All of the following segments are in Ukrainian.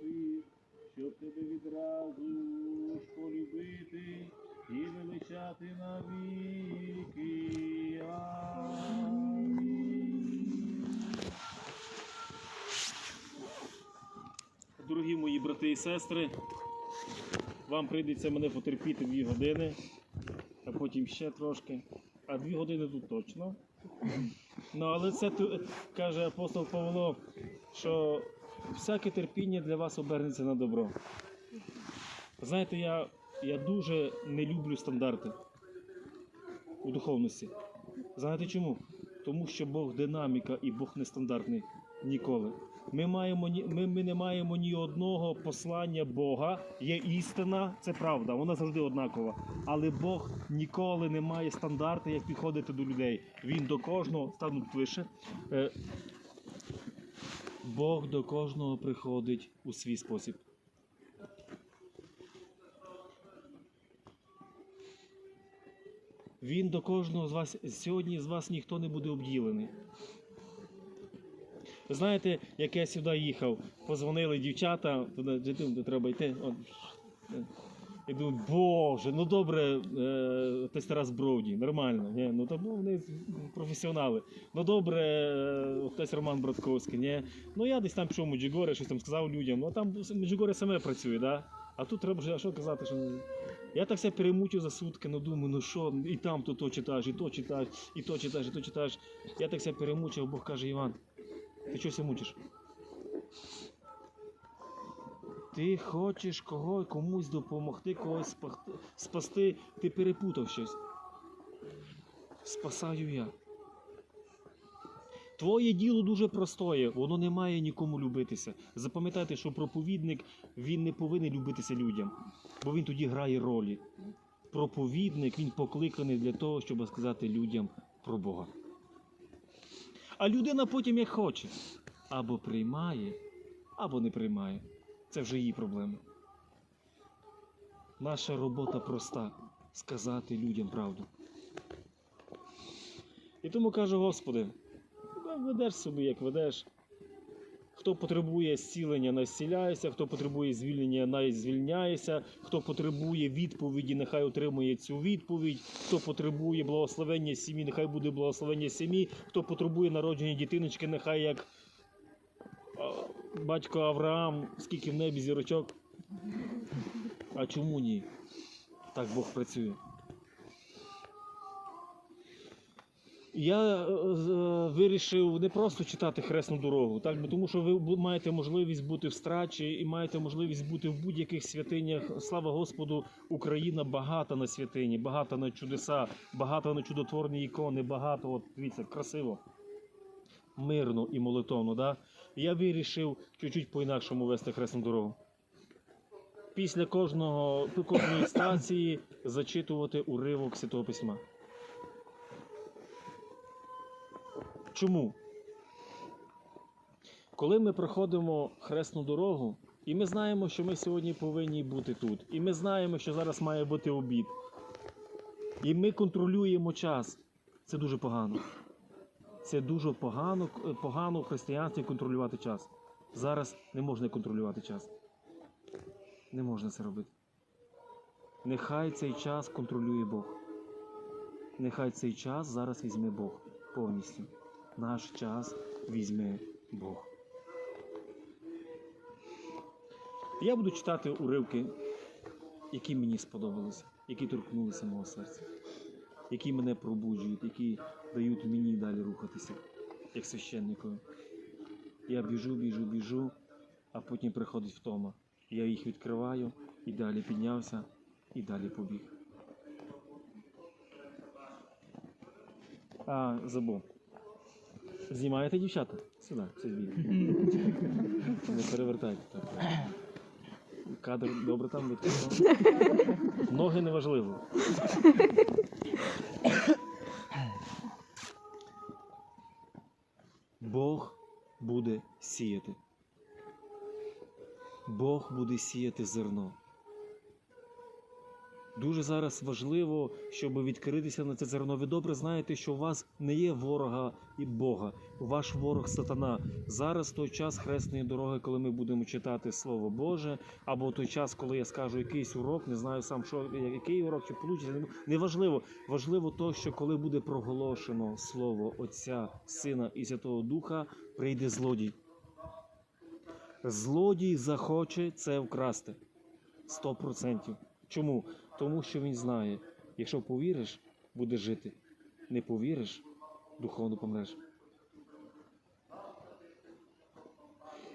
любові, щоб тебе відразу ж полюбити і величати навіки. Амінь. Дорогі мої брати і сестри, вам прийдеться мене потерпіти дві години, а потім ще трошки. А дві години тут точно. Ну, але це каже апостол Павло, що всяке терпіння для вас обернеться на добро. Знаєте, я, я дуже не люблю стандарти у духовності. Знаєте чому? Тому що Бог динаміка і Бог нестандартний ніколи. Ми, маємо, ми, ми не маємо ні одного послання Бога. Є істина, це правда, вона завжди однакова. Але Бог ніколи не має стандарти, як підходити до людей. Він до кожного, стану вище. Бог до кожного приходить у свій спосіб. Він до кожного з вас сьогодні з вас ніхто не буде обділений. Знаєте, як я сюди їхав, позвонили дівчата, туди треба йти. От. Е, Я думаю, боже, ну добре, е, Тарас Броуді, нормально. Ні? Ну тому вони професіонали. Ну добре, е, хтось Роман Братковський. Ні? Ну я десь там пішов Меджигорі, щось там сказав людям. Ну там Меджигорі саме працює, да? а тут треба вже а що казати, що. Я так все перемучив за сутки, ну думаю, ну що, і там то, то читаєш, і то читаєш, і то читаєш, і то читаєш. Я так все перемучив, Бог каже, Іван, ти чого мучиш? Ти хочеш кого, комусь допомогти, когось спасти, ти перепутав щось. Спасаю я. Твоє діло дуже простое, воно не має нікому любитися. Запам'ятайте, що проповідник він не повинен любитися людям, бо він тоді грає ролі. Проповідник він покликаний для того, щоб сказати людям про Бога. А людина потім як хоче, або приймає, або не приймає. Це вже її проблеми. Наша робота проста сказати людям правду. І тому каже Господи, ведеш собі, як ведеш. Хто потребує зцілення, най зціляється, хто потребує звільнення, най звільняється, хто потребує відповіді, нехай отримує цю відповідь, хто потребує благословення сім'ї, нехай буде благословення сім'ї, хто потребує народження дитиночки, нехай як батько Авраам, скільки в небі зірочок. А чому ні? Так Бог працює. Я е, е, вирішив не просто читати хресну дорогу, так, тому що ви маєте можливість бути в страчі і маєте можливість бути в будь-яких святинях. Слава Господу, Україна багата на святині, багата на чудеса, багата на чудотворні ікони, багато, от дивіться, красиво, мирно і молитовно. Да? Я вирішив чуть-чуть по-інакшому вести хресну дорогу. Після кожного, кожної стації зачитувати уривок Святого Письма. Чому? Коли ми проходимо хресну дорогу, і ми знаємо, що ми сьогодні повинні бути тут, і ми знаємо, що зараз має бути обід, і ми контролюємо час, це дуже погано. Це дуже погано, погано в християнстві контролювати час. Зараз не можна контролювати час. Не можна це робити. Нехай цей час контролює Бог. Нехай цей час зараз візьме Бог повністю. Наш час візьме Бог. Я буду читати уривки, які мені сподобалися, які торкнулися мого серця, які мене пробуджують, які дають мені далі рухатися, як священникові. Я біжу, біжу, біжу, а потім приходить втома. Я їх відкриваю і далі піднявся, і далі побіг. А, забув. Знімаєте дівчата? Сюди, сидіть. Не перевертайте так. Кадр добре там відкрив. Ноги не важливо. Бог буде сіяти. Бог буде сіяти зерно. Дуже зараз важливо, щоб відкритися на це зерно. Ви добре знаєте, що у вас не є ворога і Бога, ваш ворог сатана. Зараз той час хресної дороги, коли ми будемо читати Слово Боже, або той час, коли я скажу якийсь урок, не знаю сам, що який урок чи получиться. Не важливо. Важливо то, що коли буде проголошено Слово Отця, Сина і Святого Духа, прийде злодій. Злодій захоче це вкрасти. Сто процентів. Чому? Тому що він знає, якщо повіриш, будеш жити. Не повіриш, духовно помреш.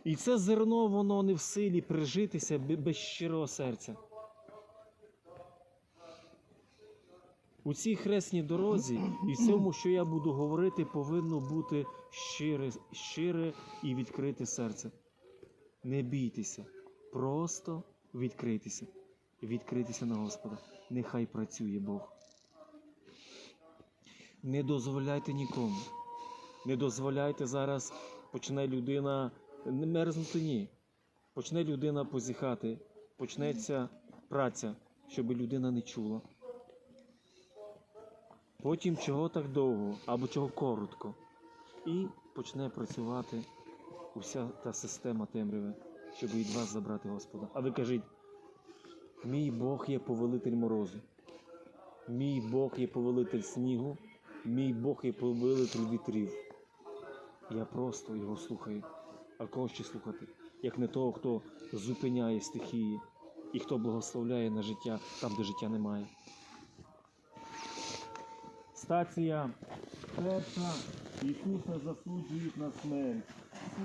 І це зерно, воно не в силі прижитися без щирого серця. У цій хресній дорозі і в цьому, що я буду говорити, повинно бути щире, щире і відкрите серце. Не бійтеся, просто відкрийтеся. Відкритися на Господа. Нехай працює Бог. Не дозволяйте нікому. Не дозволяйте зараз, почне людина не мерзнути ні. Почне людина позіхати, почнеться праця, щоб людина не чула. Потім чого так довго або чого коротко. І почне працювати уся та система темряви, щоб від вас забрати Господа. А ви кажіть, Мій Бог є повелитель морозу. Мій Бог є повелитель снігу, мій Бог є повелитель вітрів. Я просто його слухаю. А кого ще слухати? Як не того, хто зупиняє стихії і хто благословляє на життя там, де життя немає. Стація перша. Ісуса засуджують на смерть. І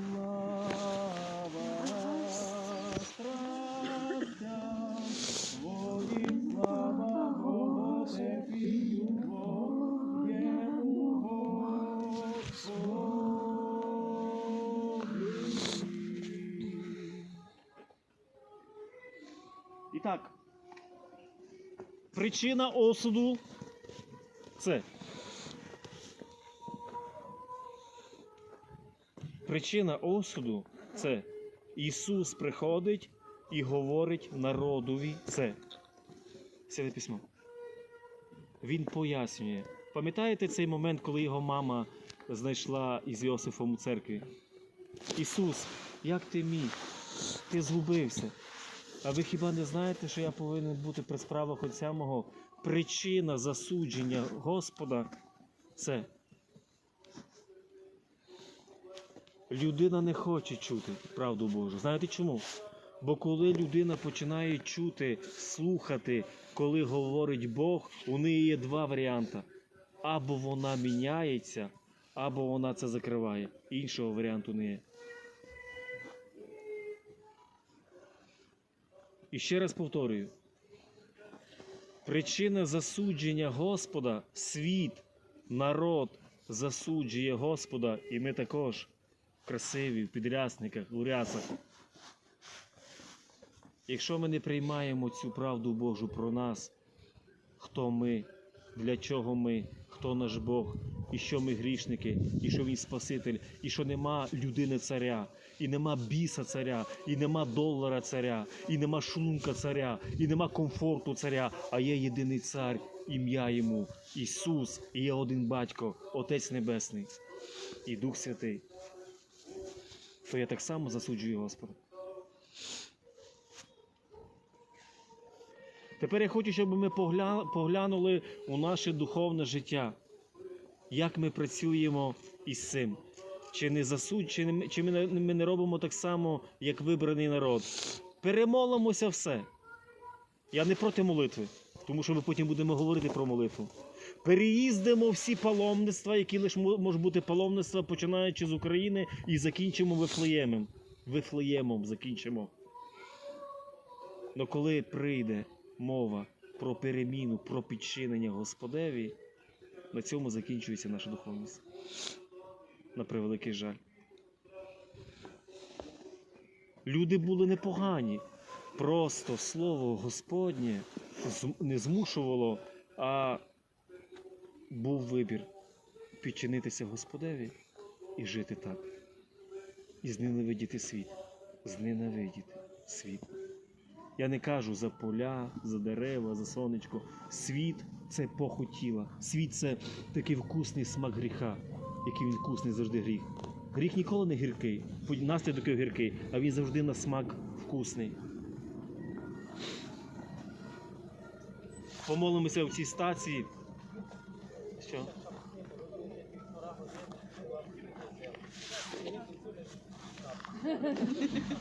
так, причина осуду це Причина осуду це Ісус приходить і говорить народові це. Святе письмо. Він пояснює. Пам'ятаєте цей момент, коли його мама знайшла із Йосифом у церкві? Ісус, як ти міг? Ти згубився. А ви хіба не знаєте, що я повинен бути при справах Отця мого? Причина засудження Господа це людина не хоче чути правду Божу. Знаєте чому? Бо коли людина починає чути, слухати, коли говорить Бог, у неї є два варіанти. Або вона міняється, або вона це закриває. Іншого варіанту не є. І ще раз повторюю. Причина засудження Господа світ, народ засуджує Господа, і ми також красиві в підрясниках, у рясах. Якщо ми не приймаємо цю правду Божу про нас, хто ми, для чого ми, хто наш Бог, і що ми грішники, і що Він Спаситель, і що нема людини царя, і нема біса царя, і нема долара царя, і нема шлунка царя, і нема комфорту царя, а є єдиний цар, ім'я йому Ісус, і є один батько, Отець Небесний і Дух Святий. То я так само засуджую Господа. Тепер я хочу, щоб ми погля- поглянули у наше духовне життя, як ми працюємо із цим. Чи не засуд, чи, не, чи ми, ми не робимо так само, як вибраний народ. Перемолимося все. Я не проти молитви, тому що ми потім будемо говорити про молитву. Переїздимо всі паломництва, які лише можуть бути паломництва, починаючи з України і закінчимо Вифлеємом. Вифлеємом закінчимо. Но коли прийде мова про переміну, про підчинення Господеві, на цьому закінчується наша духовність. На превеликий жаль. Люди були непогані. Просто слово Господнє не змушувало, а був вибір підчинитися Господеві і жити так. І зненавидіти світ. Зненавидіти світ. Я не кажу за поля, за дерева, за сонечко. Світ це похотіла. Світ це такий вкусний смак гріха, який він вкусний завжди гріх. Гріх ніколи не гіркий, наслідок його гіркий, а він завжди на смак вкусний. Помолимося в цій стації. Що?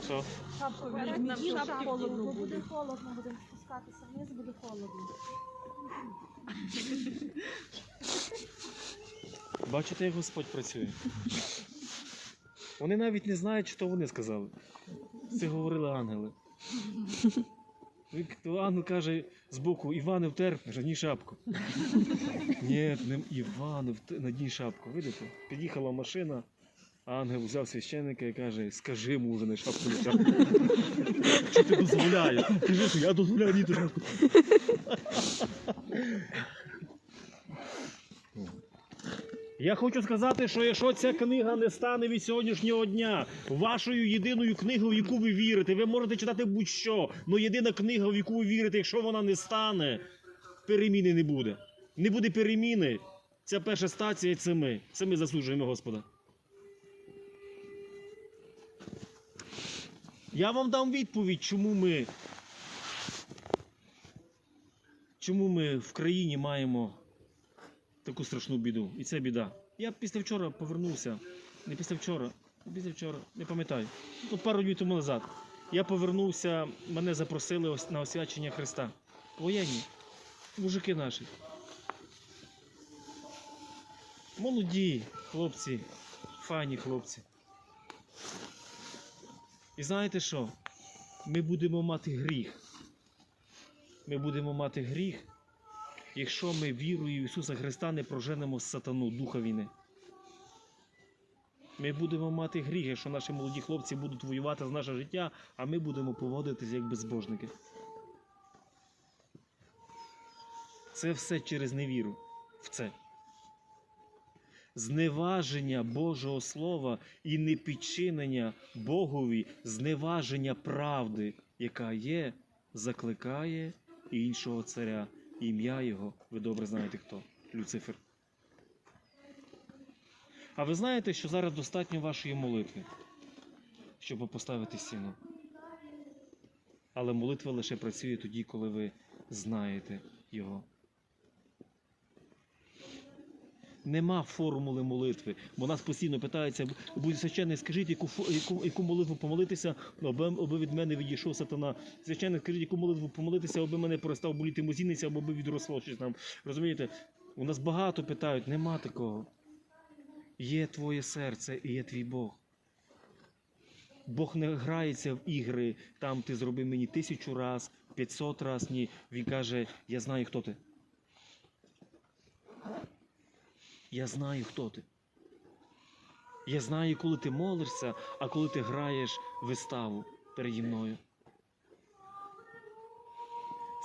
Що? Шапку візьміть, шапку холодно вдягнемо. буде. холодно, будемо спускатися вниз, буде холодно. Бачите, як Господь працює. Вони навіть не знають, що вони сказали. Це говорили ангели. То Ангел каже збоку, Іване втер, надій шапку. Ні, не Іване, втер- надій шапку. Видите? Під'їхала машина, ангел взяв священника і каже, скажи йому вже не шапку не шапку. Що ти дозволяєш? Кажи, що я дозволяю ні шапку. Я хочу сказати, що якщо ця книга не стане від сьогоднішнього дня вашою єдиною книгою, в яку ви вірите, ви можете читати будь-що, але єдина книга, в яку ви вірите, якщо вона не стане, переміни не буде. Не буде переміни. Ця перша стація це ми. Це ми заслужуємо Господа. Я вам дам відповідь, чому ми. Чому ми в країні маємо таку страшну біду. І це біда. Я після вчора повернувся. Не після вчора, після вчора, не пам'ятаю. Тут пару днів тому назад. Я повернувся, мене запросили на освячення Христа. Воєнні. Мужики наші. Молоді хлопці, файні хлопці. І знаєте що? Ми будемо мати гріх. Ми будемо мати гріх, якщо ми вірою в Ісуса Христа не проженемо сатану, духа війни. Ми будемо мати гріх, якщо наші молоді хлопці будуть воювати за наше життя, а ми будемо поводитися як безбожники. Це все через невіру в це. Зневаження Божого Слова і непідчинення Богові, зневаження правди, яка є, закликає іншого царя. Ім'я його, ви добре знаєте хто? Люцифер. А ви знаєте, що зараз достатньо вашої молитви, щоб поставити стіну. Але молитва лише працює тоді, коли ви знаєте його. Нема формули молитви, бо нас постійно питаються, будь священник, скажіть, яку, яку, яку молитву помолитися, аби, аби від мене відійшов сатана. Священник, скажіть, яку молитву помолитися, аби мене перестав боліти мозіниця, або аби відросло щось там. Розумієте? У нас багато питають, нема такого. Є твоє серце і є твій Бог. Бог не грається в ігри, там ти зроби мені тисячу раз, 500 раз, ні. Він каже, я знаю, хто ти. Я знаю, хто ти. Я знаю, коли ти молишся, а коли ти граєш виставу переді мною.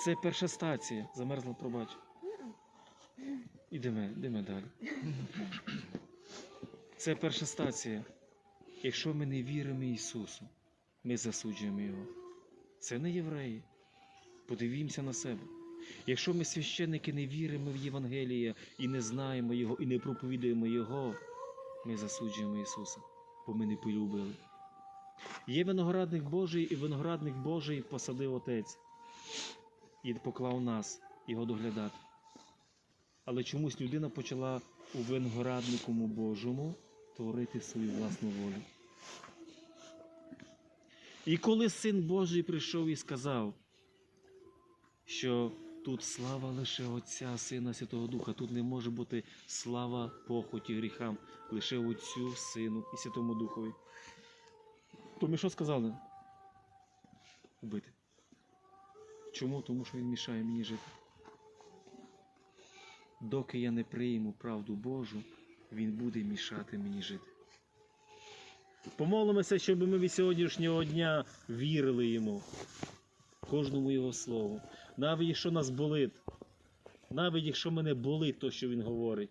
Це перша стація. Замерзла, пробач. Ідемо, йдемо далі. Це перша стація. Якщо ми не віримо Ісусу, ми засуджуємо Його. Це не євреї. Подивімося на себе. Якщо ми священники не віримо в Євангеліє і не знаємо Його, і не проповідуємо Його, ми засуджуємо Ісуса, бо ми не полюбили. Є виноградник Божий, і виноградник Божий посадив Отець і поклав нас його доглядати. Але чомусь людина почала у виноградникому Божому творити свою власну волю. І коли Син Божий прийшов і сказав, що тут слава лише Отця, Сина Святого Духа, тут не може бути слава похоті гріхам, лише Отцю, Сину і Святому Духові. То ми що сказали? Убити. Чому? Тому що він мішає мені жити. Доки я не прийму правду Божу, він буде мішати мені жити. Помолимося, щоб ми від сьогоднішнього дня вірили йому, кожному його слову. Навіть якщо нас болить, навіть якщо мене болить то, що він говорить,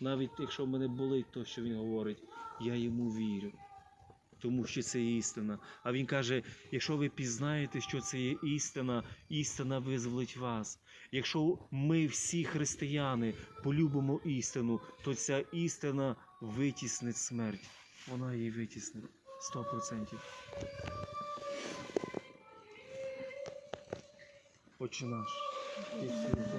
навіть якщо мене болить то, що він говорить, я йому вірю. тому що це істина. А він каже: якщо ви пізнаєте, що це є істина, істина визволить вас. Якщо ми всі християни полюбимо істину, то ця істина витіснить смерть. Вона її витіснить 100%. Отче наш.